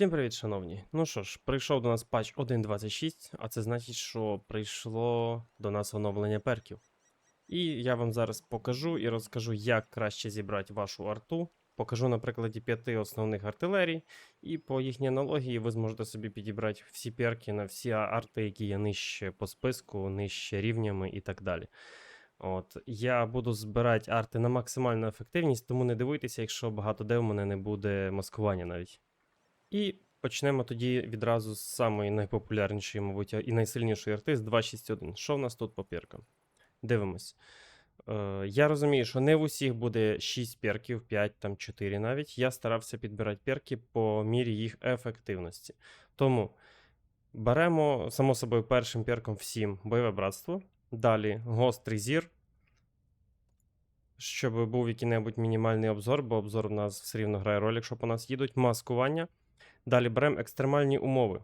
Всім привіт, шановні. Ну що ж, прийшов до нас патч 1.26, а це значить, що прийшло до нас оновлення перків. І я вам зараз покажу і розкажу, як краще зібрати вашу арту. Покажу на прикладі п'яти основних артилерій, і по їхній аналогії ви зможете собі підібрати всі перки на всі арти, які є нижче по списку, нижче рівнями і так далі. От, я буду збирати арти на максимальну ефективність, тому не дивуйтеся, якщо багато де в мене не буде маскування навіть. І почнемо тоді відразу з самої найпопулярнішої, мабуть, і найсильнішої арти з 2.6.1. Що в нас тут по перкам? Дивимось. Е, я розумію, що не в усіх буде 6 перків, 5, там 4 навіть. Я старався підбирати перки по мірі їх ефективності. Тому беремо, само собою, першим перком всім бойове братство. Далі гострий зір. Щоб був який-небудь мінімальний обзор, бо обзор у нас все рівно грає роль, якщо по нас їдуть. Маскування. Далі беремо екстремальні умови,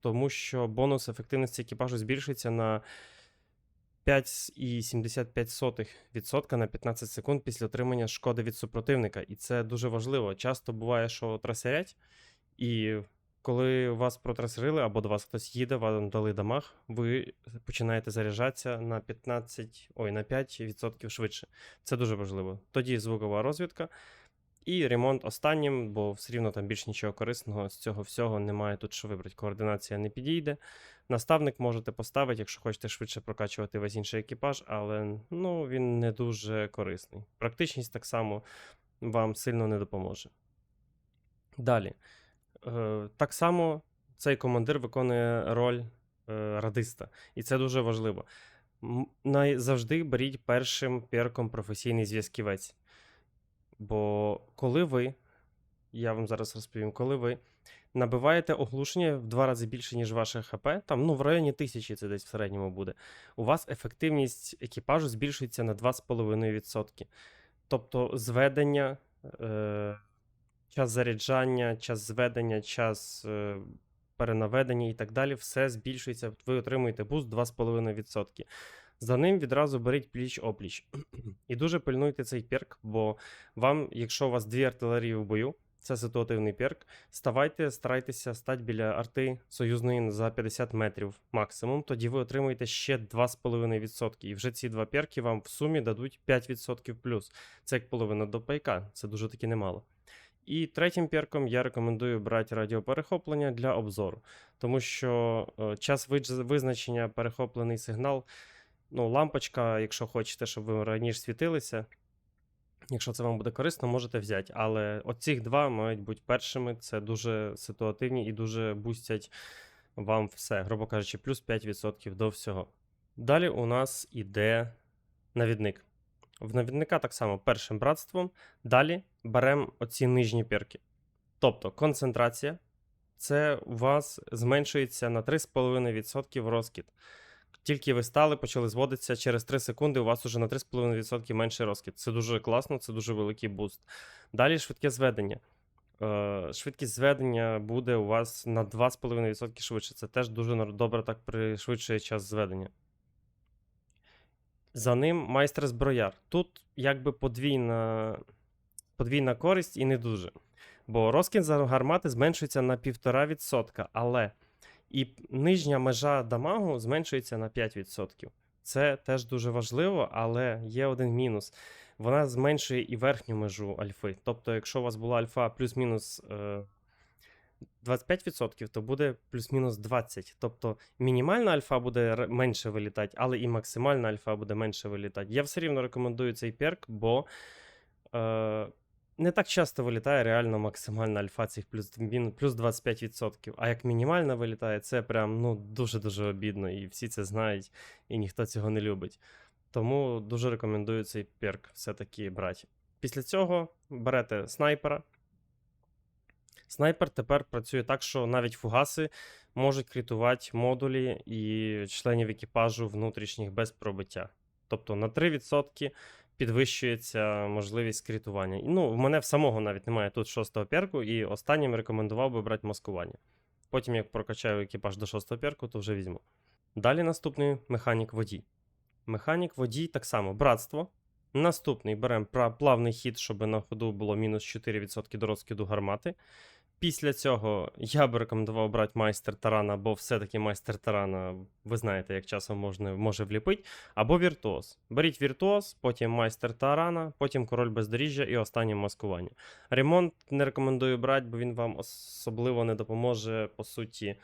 тому що бонус ефективності екіпажу збільшується на 5,75% на 15 секунд після отримання шкоди від супротивника. І це дуже важливо. Часто буває, що трасерять, і коли вас протрасерили або до вас хтось їде, вам дали дамаг, ви починаєте заряджатися на 15, ой, на 5% швидше. Це дуже важливо. Тоді звукова розвідка. І ремонт останнім, бо все рівно там більш нічого корисного з цього всього немає тут що вибрати. Координація не підійде. Наставник можете поставити, якщо хочете швидше прокачувати весь інший екіпаж, але ну, він не дуже корисний. Практичність так само вам сильно не допоможе. Далі. Е, так само цей командир виконує роль е, радиста, і це дуже важливо. Завжди беріть першим перком професійний зв'язківець. Бо коли ви, я вам зараз розповім, коли ви набиваєте оглушення в два рази більше, ніж ваше ХП, там ну, в районі тисячі це десь в середньому буде, у вас ефективність екіпажу збільшується на 2,5%. Тобто зведення, е, час заряджання, час зведення, час е, перенаведення і так далі, все збільшується. Ви отримуєте буст 2,5%. За ним відразу беріть пліч-опліч. І дуже пильнуйте цей перк, бо вам, якщо у вас дві артилерії в бою, це ситуативний перк, ставайте, старайтеся стати біля арти союзної за 50 метрів максимум, тоді ви отримаєте ще 2,5%. І вже ці два перки вам в сумі дадуть 5% плюс. Це як половина до пайка, це дуже таки немало. І третім перком я рекомендую брати радіоперехоплення для обзору, тому що е, час визначення перехоплений сигнал. Ну, лампочка, якщо хочете, щоб ви раніше світилися. Якщо це вам буде корисно, можете взяти. Але оці два мають бути першими. Це дуже ситуативні і дуже бустять вам все, грубо кажучи, плюс 5% до всього. Далі у нас іде навідник. В навідника так само першим братством. Далі беремо оці нижні перки. Тобто концентрація. Це у вас зменшується на 3,5% розкид. Тільки ви стали, почали зводитися через 3 секунди, у вас уже на 3,5% менший розкид. Це дуже класно, це дуже великий буст. Далі швидке зведення. Е, швидкість зведення буде у вас на 2,5% швидше. Це теж дуже добре так пришвидшує час зведення. За ним майстер зброяр. Тут якби подвійна, подвійна користь і не дуже. Бо розкид за гармати зменшується на 1,5%, але і нижня межа дамагу зменшується на 5%. Це теж дуже важливо, але є один мінус. Вона зменшує і верхню межу альфи. Тобто, якщо у вас була альфа плюс-мінус е, 25%, то буде плюс-мінус 20%. Тобто мінімальна альфа буде менше вилітати, але і максимальна альфа буде менше вилітати. Я все рівно рекомендую цей перк, бо е, не так часто вилітає реально максимальна альфа цих плюс, плюс 25%. А як мінімальна вилітає, це прям ну, дуже-дуже обідно, і всі це знають, і ніхто цього не любить. Тому дуже рекомендую цей перк все-таки брати. Після цього берете снайпера. Снайпер тепер працює так, що навіть фугаси можуть критувати модулі і членів екіпажу внутрішніх без пробиття. Тобто на 3% підвищується можливість критування. І, Ну, в мене в самого навіть немає тут шостого перку, і останнім рекомендував би брати маскування. Потім, як прокачаю екіпаж до шостого перку, то вже візьму. Далі наступний механік водій. Механік водій так само братство. Наступний беремо плавний хід, щоб на ходу було мінус 4% до розкиду гармати. Після цього я би рекомендував брати майстер тарана, бо все-таки майстер тарана, ви знаєте, як часом можна, може вліпити, або віртуоз. Беріть віртуоз, потім майстер тарана, потім король бездоріжжя і останнє маскування. Ремонт не рекомендую брати, бо він вам особливо не допоможе, по суті,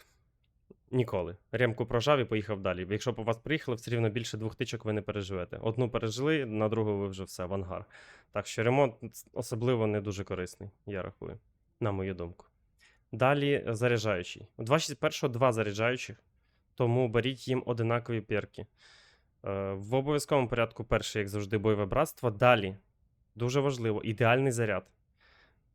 ніколи. Ремку прожав і поїхав далі. Якщо б вас приїхали, все рівно більше двох тичок ви не переживете. Одну пережили, на другу ви вже все в ангар. Так що ремонт особливо не дуже корисний, я рахую, на мою думку. Далі е, заряджаючий. У 261 два заряджаючих, тому беріть їм одинакові перки. Е, В обов'язковому порядку перший, як завжди, бойове братство. Далі, дуже важливо, ідеальний заряд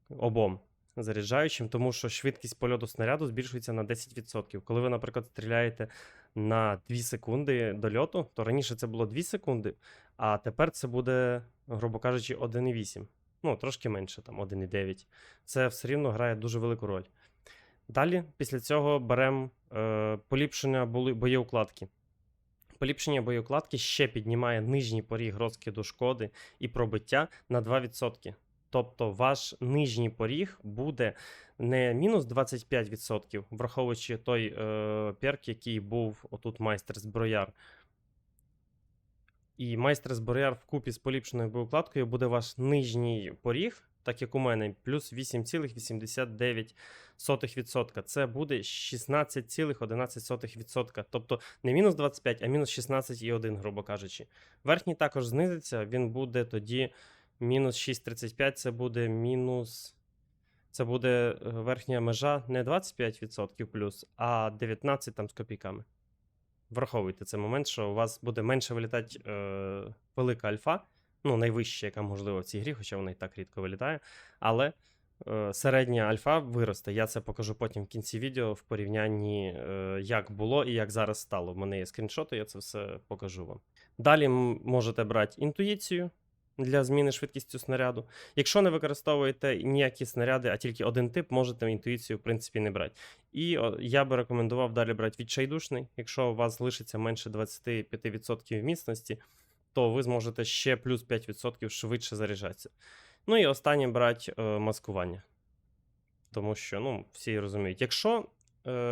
обом заряджаючим, тому що швидкість польоту снаряду збільшується на 10%. Коли ви, наприклад, стріляєте на 2 секунди до льоту, то раніше це було 2 секунди, а тепер це буде, грубо кажучи, 1,8. Ну, трошки менше, там 1,9. Це все рівно грає дуже велику роль. Далі, після цього беремо е, поліпшення боєукладки. Поліпшення боєукладки ще піднімає нижній поріг розкиду шкоди і пробиття на 2%. Тобто ваш нижній поріг буде не мінус 25%, враховуючи той е, перк, який був отут майстер зброяр. І майстер зброяр вкупі з поліпшеною боєукладкою буде ваш нижній поріг, так як у мене, плюс 8,89%. Це буде 16,11%. Тобто не мінус 25, а мінус 16,1, грубо кажучи. Верхній також знизиться, він буде тоді мінус 6,35, це буде мінус. Це буде е, верхня межа не 25% плюс, а 19 там з копійками. Враховуйте цей момент, що у вас буде менше вилітати е, велика альфа, ну, найвища, яка можливо в цій грі, хоча вона і так рідко вилітає. Але е, середня альфа виросте. Я це покажу потім в кінці відео в порівнянні, е, як було і як зараз стало. В мене є скріншоти, я це все покажу вам. Далі можете брати інтуїцію для зміни швидкістю снаряду. Якщо не використовуєте ніякі снаряди, а тільки один тип, можете інтуїцію, в принципі, не брати. І я би рекомендував далі брати відчайдушний. Якщо у вас лишиться менше 25% міцності, то ви зможете ще плюс 5% швидше заряджатися. Ну і останнє брати е, маскування. Тому що, ну, всі розуміють, якщо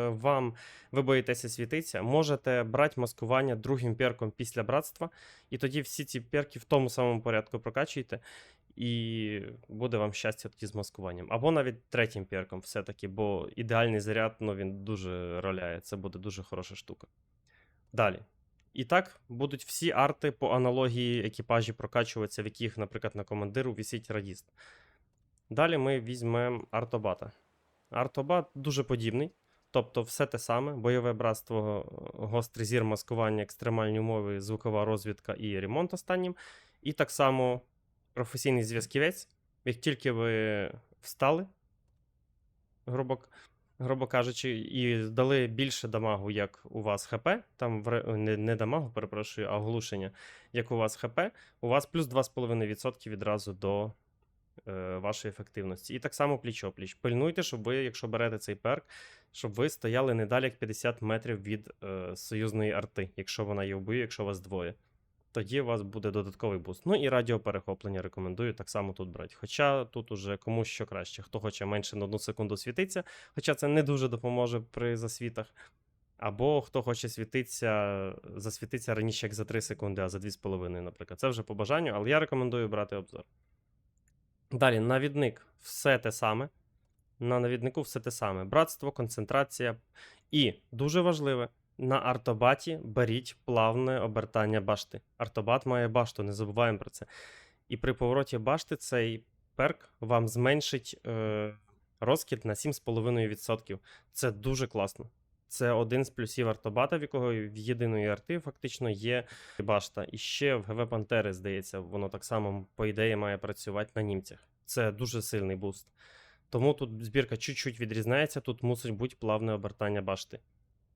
вам ви боїтеся світитися, можете брати маскування другим перком після братства, і тоді всі ці перки в тому самому порядку прокачуєте, і буде вам щастя тоді з маскуванням. Або навіть третім перком, все-таки, бо ідеальний заряд ну, він дуже роляє. Це буде дуже хороша штука. Далі. І так будуть всі арти по аналогії екіпажі прокачуватися, в яких, наприклад, на командиру висить радіст. Далі ми візьмемо артобата. Артобат дуже подібний. Тобто все те саме: бойове братство, гострий зір, маскування, екстремальні умови, звукова розвідка і ремонт останнім. І так само професійний зв'язківець. Як тільки ви встали, грубо, грубо кажучи, і дали більше дамагу, як у вас ХП, там не, не дамагу, перепрошую, а оглушення, як у вас ХП, у вас плюс 2,5% відразу до вашої ефективності. І так само пліч-опліч. Пильнуйте, щоб ви, якщо берете цей перк, щоб ви стояли не далі як 50 метрів від е, союзної арти, якщо вона є в бою, якщо вас двоє. Тоді у вас буде додатковий буст. Ну і радіоперехоплення рекомендую так само тут брати. Хоча тут уже комусь що краще. Хто хоче менше на одну секунду світитися, хоча це не дуже допоможе при засвітах. Або хто хоче світитися, засвітитися раніше, як за 3 секунди, а за 2,5, наприклад. Це вже по бажанню, але я рекомендую брати обзор. Далі, навідник все те саме. На навіднику все те саме: братство, концентрація. І дуже важливе, на артобаті беріть плавне обертання башти. Артобат має башту, не забуваємо про це. І при повороті башти цей перк вам зменшить е, розкид на 7,5%. Це дуже класно. Це один з плюсів артобата, в якого в єдиної арти фактично є башта. І ще в ГВ Пантери, здається, воно так само, по ідеї, має працювати на німцях. Це дуже сильний буст. Тому тут збірка чуть-чуть відрізняється, тут мусить бути плавне обертання башти.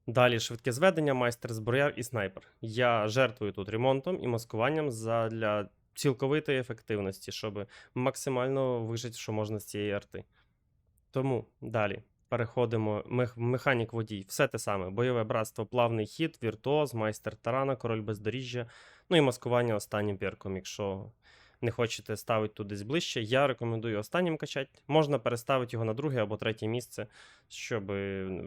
Далі швидке зведення, майстер зброяр і снайпер. Я жертвую тут ремонтом і маскуванням для цілковитої ефективності, щоб максимально вижити, що можна з цієї арти. Тому далі переходимо. Мех- Механік водій, все те саме: бойове братство, плавний хід, віртуоз, майстер тарана, король бездоріжжя. Ну і маскування останнім перком, якщо не хочете ставити десь ближче, я рекомендую останнім качати. Можна переставити його на друге або третє місце, щоб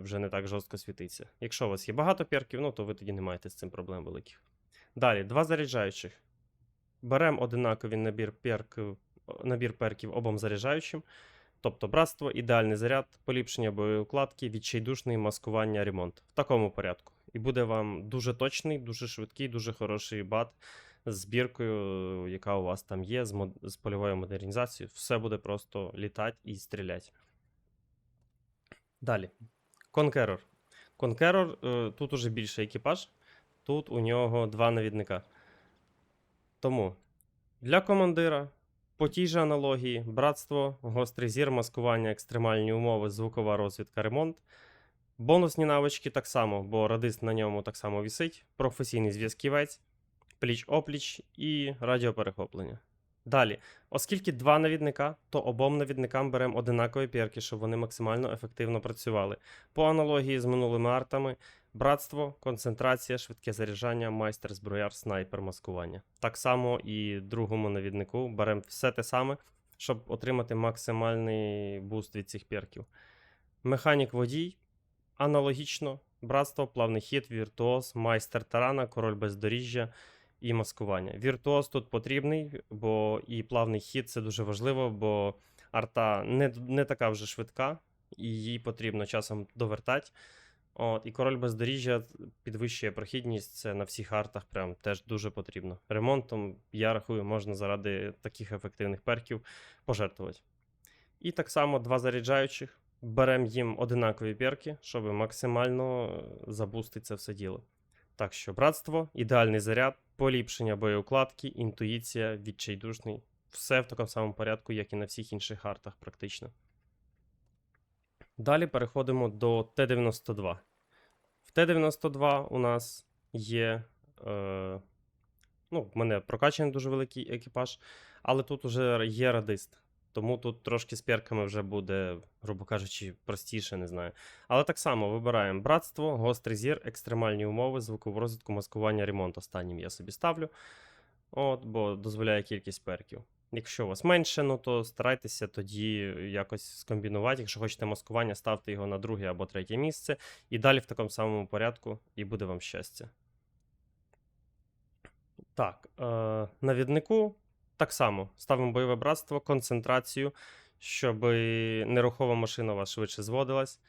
вже не так жорстко світитися. Якщо у вас є багато перків, ну то ви тоді не маєте з цим проблем великих. Далі, два заряджаючих. Беремо одинаковий набір, перків, набір перків обом заряджаючим. Тобто братство, ідеальний заряд, поліпшення бойової укладки, відчайдушний маскування, ремонт. В такому порядку. І буде вам дуже точний, дуже швидкий, дуже хороший бат з збіркою, яка у вас там є, з, мод... з польовою модернізацією. Все буде просто літати і стріляти. Далі. Конкерор. Конкерор, е, тут уже більший екіпаж. Тут у нього два навідника. Тому для командира по тій же аналогії: братство, гострий зір, маскування, екстремальні умови, звукова розвідка, ремонт. Бонусні навички так само, бо радист на ньому так само вісить, професійний зв'язківець, пліч-опліч і радіоперехоплення. Далі, оскільки два навідника, то обом навідникам беремо одинакові перки, щоб вони максимально ефективно працювали. По аналогії з минулими артами: братство, концентрація, швидке заряджання, майстер зброяр, снайпер, маскування. Так само і другому навіднику беремо все те саме, щоб отримати максимальний буст від цих перків. Механік водій. Аналогічно, братство, плавний хід, віртуоз, майстер тарана, король бездоріжжя і маскування. Віртуоз тут потрібний, бо і плавний хід це дуже важливо, бо арта не, не така вже швидка, і їй потрібно часом довертати. От, і король бездоріжжя підвищує прохідність, це на всіх артах прям теж дуже потрібно. Ремонтом, я рахую, можна заради таких ефективних перків пожертвувати. І так само два заряджаючих. Беремо їм одинакові перки, щоб максимально е, забустити це все діло. Так що, братство, ідеальний заряд, поліпшення боєукладки, інтуїція, відчайдушний. Все в такому самому порядку, як і на всіх інших артах, практично. Далі переходимо до Т-92. В Т-92 у нас є. Е, ну, в мене прокачаний дуже великий екіпаж, але тут вже є радист. Тому тут трошки з перками вже буде, грубо кажучи, простіше, не знаю. Але так само вибираємо братство, гострий зір, екстремальні умови, звукову розвитку, маскування, ремонт. Останнім я собі ставлю. От, бо дозволяє кількість перків. Якщо у вас менше, ну то старайтеся тоді якось скомбінувати. Якщо хочете маскування, ставте його на друге або третє місце. І далі в такому самому порядку, і буде вам щастя. Так, е, навіднику так само ставимо бойове братство, концентрацію, щоб нерухова машина у вас швидше зводилась.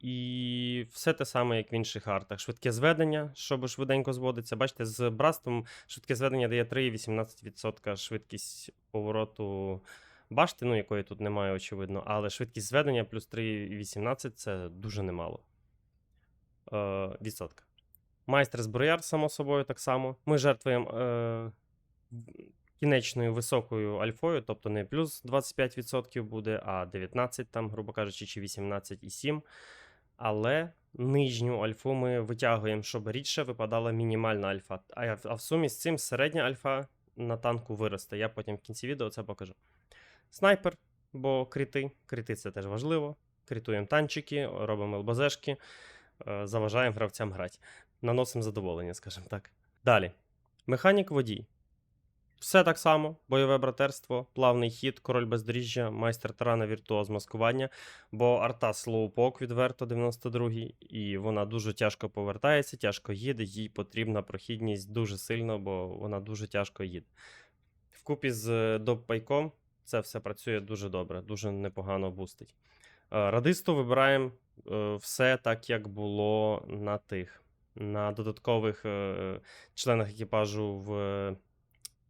І все те саме, як в інших артах. Швидке зведення, щоб швиденько зводиться. Бачите, з братством швидке зведення дає 3,18% швидкість повороту башти, ну якої тут немає, очевидно. Але швидкість зведення плюс 3,18 це дуже немало. Е, відсотка. Майстер зброяр, само собою, так само. Ми жертвуємо. Е, кінечною високою альфою, тобто не плюс 25% буде, а 19, там, грубо кажучи, чи 18,7. Але нижню альфу ми витягуємо, щоб рідше випадала мінімальна альфа. А в сумі з цим середня альфа на танку виросте. Я потім в кінці відео це покажу. Снайпер, бо крити. Крити це теж важливо. Критуємо танчики, робимо ЛБЗшки, е, заважаємо гравцям грати. Наносимо задоволення, скажімо так. Далі. Механік водій. Все так само: бойове братерство, плавний хід, король бездоріжжя, майстер тарана, віртуоз маскування, бо арта слоупок відверто 92-й, і вона дуже тяжко повертається, тяжко їде, їй потрібна прохідність дуже сильно, бо вона дуже тяжко їде. Вкупі з доппайком це все працює дуже добре, дуже непогано бустить. Е, радисту вибираємо е, все так, як було на тих, на додаткових е, членах екіпажу в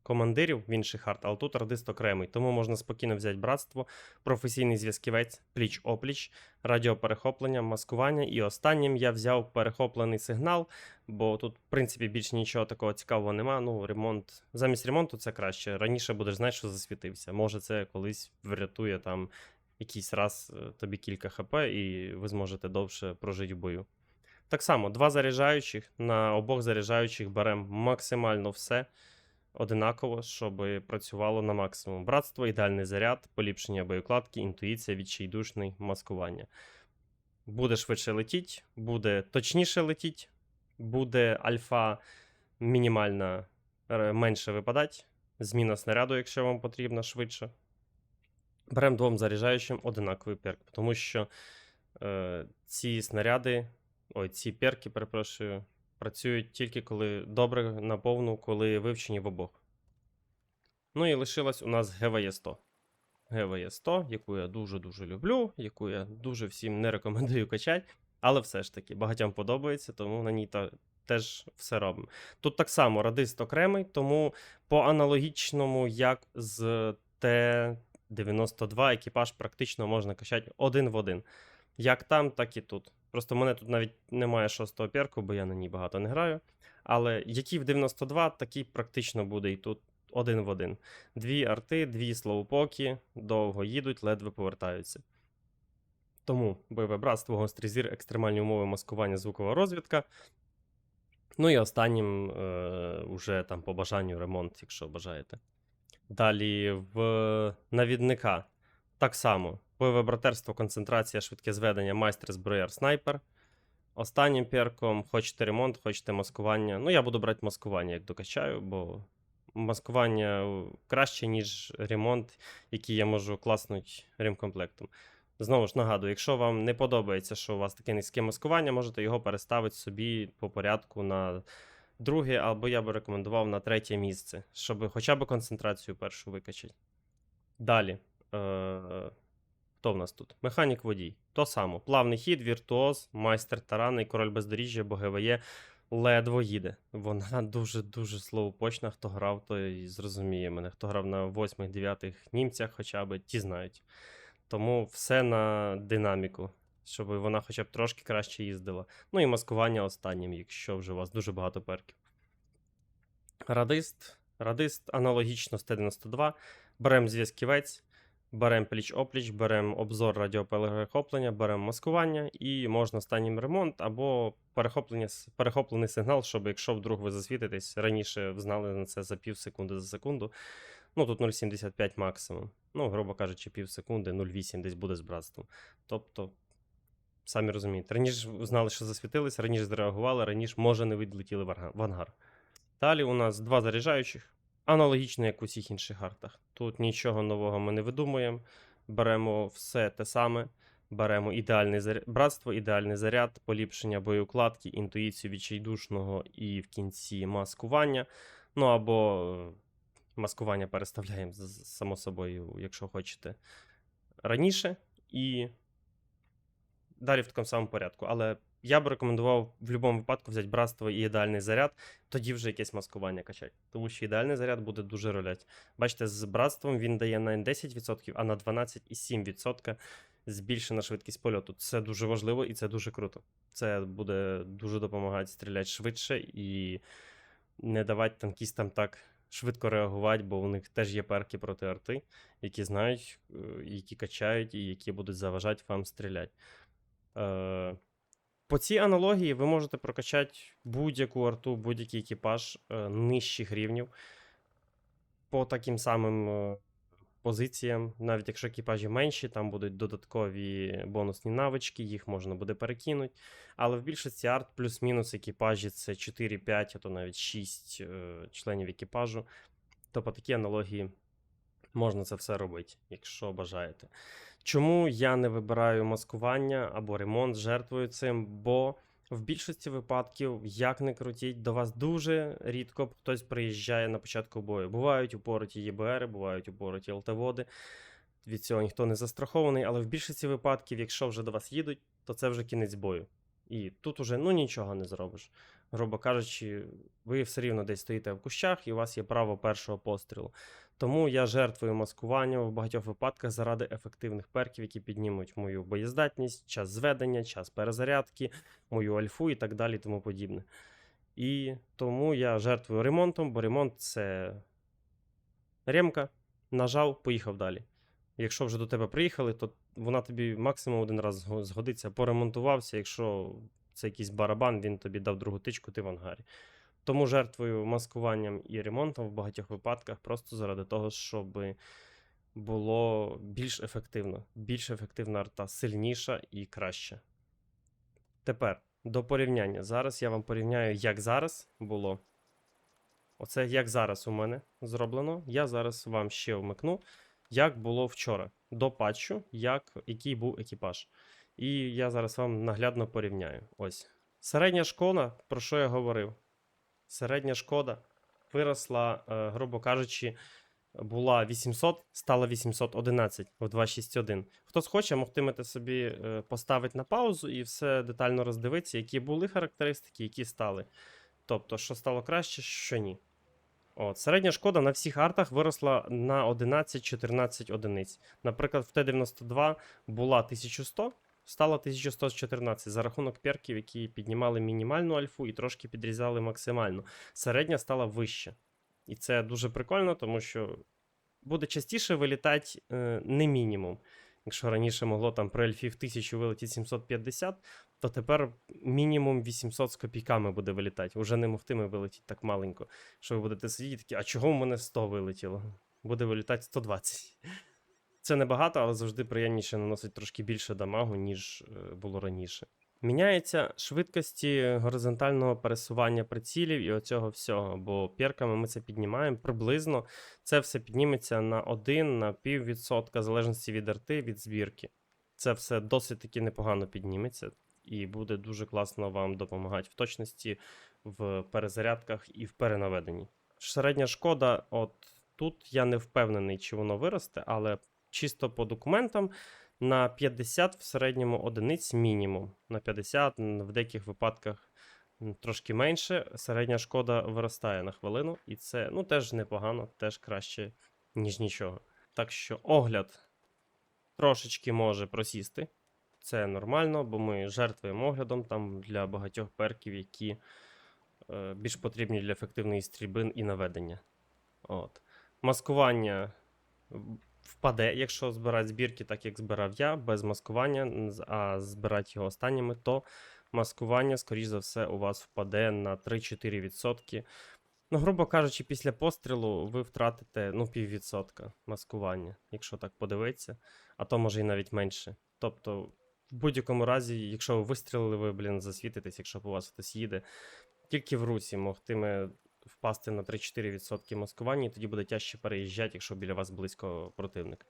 командирів в інших арт, але тут радист окремий, тому можна спокійно взяти братство, професійний зв'язківець, пліч-опліч, радіоперехоплення, маскування. І останнім я взяв перехоплений сигнал, бо тут, в принципі, більш нічого такого цікавого нема. Ну, ремонт. Замість ремонту це краще. Раніше будеш знати, що засвітився. Може, це колись врятує там якийсь раз е, тобі кілька хп, і ви зможете довше прожити в бою. Так само, два заряджаючих. На обох заряджаючих беремо максимально все одинаково, щоб працювало на максимум. Братство, ідеальний заряд, поліпшення боєкладки, інтуїція, відчайдушний маскування. Буде швидше летіть, буде точніше летіть, буде альфа мінімальна менше випадати. зміна снаряду, якщо вам потрібно швидше. Беремо двом заряджаючим одинаковий перк, тому що е, ці снаряди, ой, ці перки, перепрошую, працюють тільки коли добре на повну, коли вивчені в обох. Ну і лишилась у нас ГВЄ 100. ГВЄ 100, яку я дуже-дуже люблю, яку я дуже всім не рекомендую качати, але все ж таки багатьом подобається, тому на ній та, теж все робимо. Тут так само радист окремий, тому по аналогічному, як з Т-92 екіпаж практично можна качати один в один. Як там, так і тут. Просто мене тут навіть немає шостого перку, бо я на ній багато не граю. Але який в 92, такий практично буде і тут один в один. Дві арти, дві слоупоки, довго їдуть, ледве повертаються. Тому бойове братство, гострий зір, екстремальні умови маскування, звукова розвідка. Ну і останнім е, уже там по бажанню ремонт, якщо бажаєте. Далі в навідника так само. Бойове братерство, концентрація, швидке зведення, майстер, зброяр, снайпер. Останнім перком, хочете ремонт, хочете маскування. Ну, я буду брати маскування, як докачаю, бо маскування е, краще, ніж ремонт, який я можу класнути ремкомплектом. Знову ж нагадую, якщо вам не подобається, що у вас таке низьке маскування, можете його переставити собі по порядку на друге, або я би рекомендував на третє місце, щоб хоча б концентрацію першу викачати. Далі. Е- Хто в нас тут? Механік водій. То само. Плавний хід, віртуоз, майстер тарани, король бездоріжжя, бо ледво їде. Вона дуже-дуже слоупочна. Хто грав, той зрозуміє мене. Хто грав на 8-9 німцях, хоча б ті знають. Тому все на динаміку, щоб вона хоча б трошки краще їздила. Ну і маскування останнім, якщо вже у вас дуже багато перків. Радист. Радист аналогічно з Т-92. Беремо зв'язківець, беремо пліч-опліч, беремо обзор радіоперехоплення, беремо маскування і можна останнім ремонт або перехоплення, перехоплений сигнал, щоб якщо вдруг ви засвітитесь, раніше знали на це за пів секунди за секунду. Ну, тут 0,75 максимум. Ну, грубо кажучи, пів секунди, 0,8 десь буде з братством. Тобто, самі розумієте, раніше знали, що засвітились, раніше зреагували, раніше, може, не відлетіли в ангар. Далі у нас два заряджаючих, аналогічно, як у всіх інших артах. Тут нічого нового ми не видумуємо. Беремо все те саме. Беремо ідеальне заряд... братство, ідеальний заряд, поліпшення боєукладки, інтуїцію відчайдушного і в кінці маскування. Ну або е, маскування переставляємо, само собою, якщо хочете, раніше. І далі в такому самому порядку. Але я б рекомендував в будь-якому випадку взяти братство і ідеальний заряд, тоді вже якесь маскування качати. Тому що ідеальний заряд буде дуже ролять. Бачите, з братством він дає не 10%, а на 12,7% збільшена швидкість польоту. Це дуже важливо і це дуже круто. Це буде дуже допомагати стріляти швидше і не давати танкістам так швидко реагувати, бо у них теж є перки проти арти, які знають, е, які качають і які будуть заважати вам стріляти. Е, по цій аналогії ви можете прокачати будь-яку арту, будь-який екіпаж е, нижчих рівнів по таким самим е, позиціям. Навіть якщо екіпажі менші, там будуть додаткові бонусні навички, їх можна буде перекинути. Але в більшості арт плюс-мінус екіпажі це 4-5, а то навіть 6 е, членів екіпажу. То по такій аналогії можна це все робити, якщо бажаєте. Чому я не вибираю маскування або ремонт, жертвую цим? Бо в більшості випадків, як не крутіть, до вас дуже рідко хтось приїжджає на початку бою. Бувають упороті ЄБР, бувають упороті ЛТВоди. Від цього ніхто не застрахований, але в більшості випадків, якщо вже до вас їдуть, то це вже кінець бою. І тут уже ну нічого не зробиш. Грубо кажучи, ви все рівно десь стоїте в кущах, і у вас є право першого пострілу. Тому я жертвую маскуванням в багатьох випадках заради ефективних перків, які піднімуть мою боєздатність, час зведення, час перезарядки, мою альфу і так далі, тому подібне. І тому я жертвую ремонтом, бо ремонт це ремка, нажав, поїхав далі. Якщо вже до тебе приїхали, то вона тобі максимум один раз згодиться, поремонтувався. Якщо це якийсь барабан, він тобі дав другу тичку, ти в ангарі. Тому жертвую маскуванням і ремонтом в багатьох випадках просто заради того, щоб було більш ефективно. Більш ефективна арта, сильніша і краща. Тепер до порівняння. Зараз я вам порівняю, як зараз було Оце як зараз у мене зроблено. Я зараз вам ще вмикну, як було вчора, до патчу, як, який був екіпаж. І я зараз вам наглядно порівняю. Ось. Середня шкода, про що я говорив? Середня шкода виросла, е, грубо кажучи, була 800, стала 811 в 261. Хто схоче, могтимете собі е, поставити на паузу і все детально роздивитися, які були характеристики, які стали. Тобто, що стало краще, що ні. От, середня шкода на всіх артах виросла на 11-14 одиниць. Наприклад, в Т-92 була 1100, стала 1114 за рахунок перків, які піднімали мінімальну альфу і трошки підрізали максимальну. Середня стала вище. І це дуже прикольно, тому що буде частіше вилітати е, не мінімум. Якщо раніше могло там при альфі в 1000 вилетіти 750, то тепер мінімум 800 з копійками буде вилітати. Уже не могтиме вилетіти так маленько. Що ви будете сидіти такі, а чого в мене 100 вилетіло? Буде вилітати 120. Це небагато, але завжди приємніше наносить трошки більше дамагу, ніж е, було раніше. Міняються швидкості горизонтального пересування прицілів і оцього всього, бо перками ми це піднімаємо приблизно. Це все підніметься на 1, на пів відсотка, в залежності від арти, від збірки. Це все досить таки непогано підніметься і буде дуже класно вам допомагати в точності, в перезарядках і в перенаведенні. Середня шкода, от тут я не впевнений, чи воно виросте, але чисто по документам на 50 в середньому одиниць мінімум. На 50, в деяких випадках трошки менше. Середня шкода виростає на хвилину, і це ну, теж непогано, теж краще, ніж нічого. Так що огляд трошечки може просісти. Це нормально, бо ми жертвуємо оглядом там для багатьох перків, які е, більш потрібні для ефективної стрільби і наведення. От. Маскування впаде, якщо збирати збірки, так як збирав я, без маскування, а збирати його останніми, то маскування, скоріш за все, у вас впаде на 3-4%. Ну, грубо кажучи, після пострілу ви втратите ну, піввідсотка маскування, якщо так подивитися, а то може і навіть менше. Тобто, в будь-якому разі, якщо ви вистрілили, ви, блін, засвітитесь, якщо по вас хтось їде. Тільки в русі могтиме впасти на 3-4% маскування, і тоді буде тяжче переїжджати, якщо біля вас близько противник.